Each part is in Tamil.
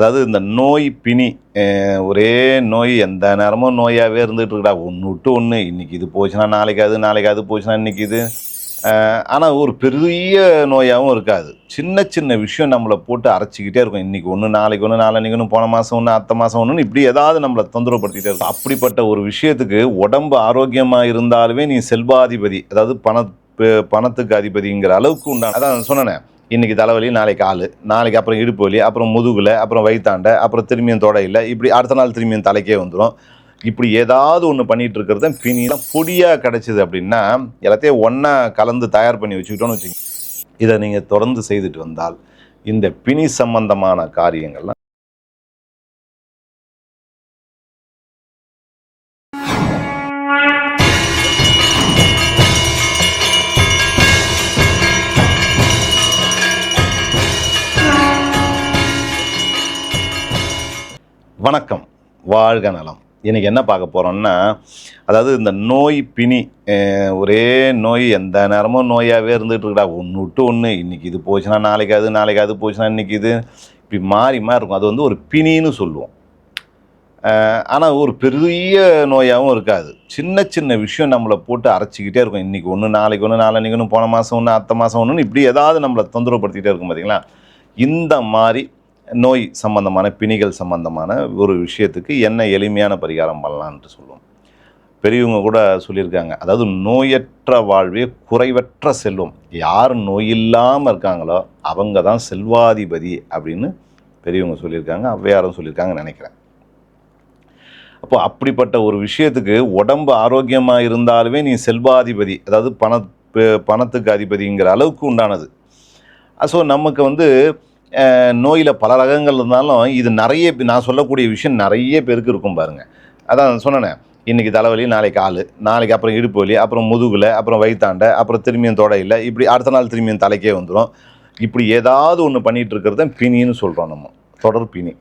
அதாவது இந்த நோய் பிணி ஒரே நோய் எந்த நேரமும் நோயாகவே இருந்துகிட்டு இருக்கடா ஒன்று விட்டு ஒன்று இன்றைக்கி இது போச்சுன்னா நாளைக்கு அது நாளைக்கு அது போச்சுன்னா இன்றைக்கி இது. ஆனால் ஒரு பெரிய நோயாகவும் இருக்காது. சின்ன சின்ன விஷயம் நம்மளை போட்டு அரைச்சிக்கிட்டே இருக்கும். இன்றைக்கி ஒன்று நாளைக்கு ஒன்று நாளைக்கு ஒன்று போன மாதம் ஒன்று அத்த மாதம் ஒன்று இப்படி ஏதாவது நம்மளை தொந்தரவுப்படுத்திக்கிட்டே இருக்கும். அப்படிப்பட்ட ஒரு விஷயத்துக்கு உடம்பு ஆரோக்கியமாக இருந்தாலுமே நீ செல்வாதிபதி அதாவது பண பணத்துக்கு அதிபதிங்கிற அளவுக்கு உண்டான அதான் சொன்னேனே. இன்றைக்கி தலைவலி நாளைக்கு ஆள். நாளைக்கு அப்புறம் இடுப்பு வலி அப்புறம் முதுகில் அப்புறம் வயித்தாண்ட அப்புறம் திரும்பியும் தொடையில் இப்படி அடுத்த நாள் திரும்பியும் தலைக்கே வந்துடும் இப்படி ஏதாவது ஒன்று பண்ணிகிட்டு இருக்கிறது பினிலாம் பிணிலாம் பொடியாக கிடச்சிது அப்படின்னா எல்லாத்தையும் ஒன்றா கலந்து தயார் பண்ணி வச்சுக்கிட்டோன்னு வச்சுக்கோங்க. இதை நீங்கள் தொடர்ந்து செய்துட்டு வந்தால் இந்த பிணி சம்பந்தமான காரியங்கள்லாம் வணக்கம். வாழ்க நலம். இன்றைக்கி என்ன பார்க்க போகிறோம்னா அதாவது இந்த நோய் பிணி ஒரே நோய் எந்த நேரமும் நோயாகவே இருந்துகிட்டு இருக்கடா. ஒன்று விட்டு ஒன்று இன்னைக்கு இது போச்சுன்னா நாளைக்கு அது நாளைக்கு அது போச்சுன்னா இன்றைக்கி இது. இப்படி மாறி மாறி இருக்கும். அது வந்து ஒரு பிணின்னு சொல்லுவோம். ஆனால் ஒரு பெரிய நோயாகவும் இருக்காது. சின்ன சின்ன விஷயம் நம்மளை போட்டு அரைச்சிக்கிட்டே இருக்கும். இன்றைக்கி ஒன்று நாளைக்கு ஒன்று நாளைக்கு ஒன்று போன மாதம் ஒன்று அத்த மாதம் ஒன்றுன்னு இப்படி ஏதாவது நம்மளை தொந்தரவுப்படுத்திக்கிட்டே இருக்கும் பார்த்தீங்களா இந்த மாதிரி நோய் சம்பந்தமான பிணிகள் சம்பந்தமான ஒரு விஷயத்துக்கு என்ன எளிமையான பரிகாரம் பண்ணலான்ட்டு சொல்லுவோம். பெரியவங்க கூட சொல்லியிருக்காங்க. அதாவது நோயற்ற வாழ்வே குறைவற்ற செல்வம். யார் நோயில்லாமல் இருக்காங்களோ அவங்க தான் செல்வாதிபதி அப்படின்னு பெரியவங்க சொல்லியிருக்காங்க. அவ்வையாரும் சொல்லியிருக்காங்கன்னு நினைக்கிறேன். அப்போ அப்படிப்பட்ட ஒரு விஷயத்துக்கு உடம்பு ஆரோக்கியமாக இருந்தாலுமே நீ செல்வாதிபதி அதாவது பண பணத்துக்கு அதிபதிங்கிற அளவுக்கு உண்டானது. ஸோ நமக்கு வந்து நோயில் பல ரகங்கள் இருந்தாலும் இது நிறைய நான் சொல்லக்கூடிய விஷயம் நிறைய பேருக்கு இருக்கும் பாருங்கள் அதான் சொன்னேன் இன்றைக்கி தலைவலி நாளைக்கு ஆள் நாளைக்கு அப்புறம் இடுப்பு வலி அப்புறம் முதுகில் அப்புறம் வயிற்றாண்ட அப்புறம் திரும்பியும் தொடையில் இப்படி அடுத்த நாள் திரும்பியும் தலைக்கே வந்துடும் இப்படி ஏதாவது ஒன்று பண்ணிட்டு இருக்கிறது தான் பிணின்னு சொல்கிறோம் நம்ம தொடர் பிணி.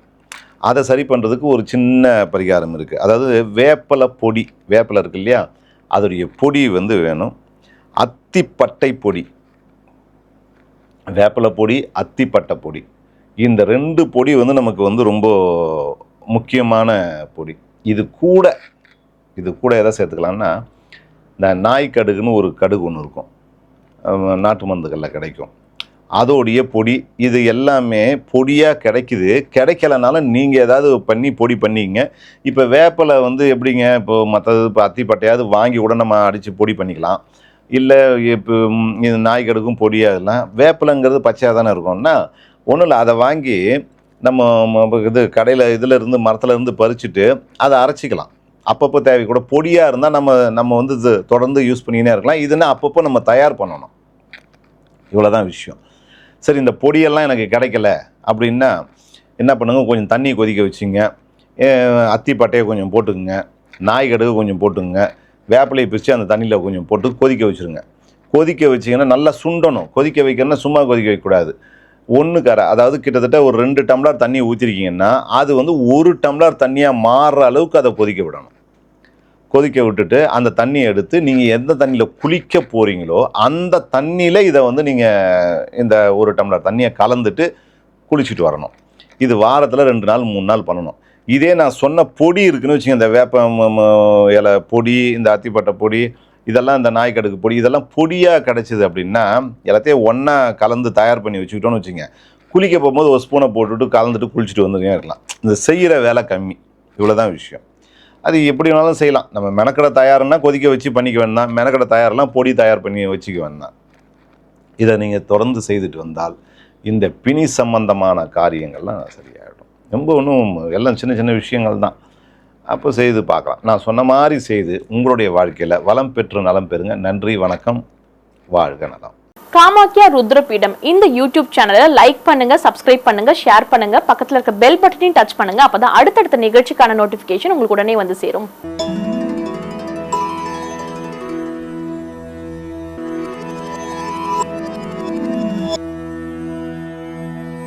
அதை சரி பண்ணுறதுக்கு ஒரு சின்ன பரிகாரம் இருக்குது அதாவது வேப்பலை பொடி வேப்பலை இருக்கு இல்லையா? அதோடைய பொடி வந்து வேணும். அத்திப்பட்டை பொடி. வேப்பிலை பொடி அத்திப்பட்டை பொடி. இந்த ரெண்டு பொடி வந்து நமக்கு வந்து ரொம்ப முக்கியமான பொடி. இது கூட இது கூட எதை சேர்த்துக்கலாம்னா இந்த நாய் கடுகுன்னு ஒரு கடுகு ஒன்று இருக்கும். நாட்டு மருந்துகளில் கிடைக்கும். அதோடைய பொடி இது எல்லாமே பொடியாக கிடைக்குது. கிடைக்கலனாலும் நீங்கள் ஏதாவது பண்ணி பொடி பண்ணிங்க இப்போ வேப்பலை வந்து எப்படிங்க? இப்போ மற்றது இப்போ அத்திப்பட்டையாவது வாங்கி கூட நம்ம அடித்து பொடி பண்ணிக்கலாம். இல்லை இப்போ இது நாய் கடுக்கும் பொடியாகலாம் வேப்பிலைங்கிறது பச்சையாக தானே இருக்கும்னா ஒன்றும் இல்லை அதை வாங்கி நம்ம இது கடையில் இதில் இருந்து மரத்தில் இருந்து பறிச்சுட்டு அதை அரைச்சிக்கலாம். அப்பப்போ தேவை கூட பொடியாக இருந்தால் நம்ம நம்ம வந்து இது தொடர்ந்து யூஸ் பண்ணினே இருக்கலாம். இதுனா அப்பப்போ நம்ம தயார் பண்ணணும். இவ்வளோதான் விஷயம். சரி இந்த பொடியெல்லாம் எனக்கு கிடைக்கல. அப்படின்னா என்ன பண்ணுங்கள் கொஞ்சம் தண்ணி கொதிக்க வச்சுங்க. அத்தி அத்திப்பட்டையை கொஞ்சம் போட்டுக்குங்க. நாய் கடுகு கொஞ்சம் போட்டுக்குங்க. வேப்பிலையை பிரித்து அந்த தண்ணியில் கொஞ்சம் போட்டு கொதிக்க வச்சுருங்க. கொதிக்க வச்சிங்கன்னா நல்லா சுண்டணும். கொதிக்க வைக்கணும்னா சும்மா கொதிக்க வைக்கக்கூடாது. ஒன்று கரை அதாவது கிட்டத்தட்ட ஒரு ரெண்டு டம்ளர் தண்ணி ஊற்றிருக்கீங்கன்னா அது வந்து ஒரு டம்ளர் தண்ணியாக மாறுற அளவுக்கு அதை கொதிக்க விடணும். கொதிக்க விட்டுட்டு அந்த தண்ணியை எடுத்து நீங்கள் எந்த தண்ணியில் குளிக்க போகிறீங்களோ அந்த தண்ணியில் இதை வந்து நீங்கள் இந்த ஒரு டம்ளர் தண்ணியை கலந்துட்டு குளிச்சுட்டு வரணும். இது வாரத்தில் ரெண்டு நாள் மூணு நாள் பண்ணணும். இதே நான் சொன்ன பொடி இருக்குன்னு வச்சுங்க இந்த வேப்ப இலை பொடி இந்த அத்திப்பட்டை பொடி இதெல்லாம் இந்த நாய்க்கடுக்கு பொடி இதெல்லாம் பொடியாக கிடச்சிது அப்படின்னா எல்லாத்தையும் ஒன்றா கலந்து தயார் பண்ணி வச்சுக்கிட்டோன்னு வச்சுங்க குளிக்க போகும்போது ஒரு ஸ்பூனை போட்டுட்டு கலந்துட்டு குளிச்சுட்டு வந்துட்டே இருக்கலாம். இந்த செய்கிற வேலை கம்மி. இவ்வளோதான் விஷயம். அது எப்படி வேணாலும் செய்யலாம். நம்ம மெனக்கடை தயார்னா கொதிக்க வச்சு பண்ணிக்க வேண்டாம். மெனக்கடை தயார்லாம் பொடி தயார் பண்ணி வச்சுக்க வேண்டாம். இதை நீங்கள் தொடர்ந்து செய்துட்டு வந்தால் இந்த பிணி சம்பந்தமான காரியங்கள்லாம் சரியாக ரொம்ப ஒன்றும் எல்லாம் சின்ன சின்ன விஷயங்கள் தான். அப்போ செய்து பார்க்கலாம். நான் சொன்ன மாதிரி செய்து உங்களுடைய வாழ்க்கையில் வளம் பெற்று நலம் பெறுங்க. நன்றி வணக்கம். வாழ்க நலம். காமாக்கியா ருத்ரபீடம். இந்த யூடியூப் சேனலை லைக் பண்ணுங்க சப்ஸ்கிரைப் பண்ணுங்க ஷேர் பண்ணுங்க. பக்கத்தில் இருக்க பெல் பட்டனையும் டச் பண்ணுங்க. அப்பதான் அடுத்தடுத்த நிகழ்ச்சிக்கான நோட்டிபிகேஷன் உங்களுக்கு உடனே வந்து சேரும்.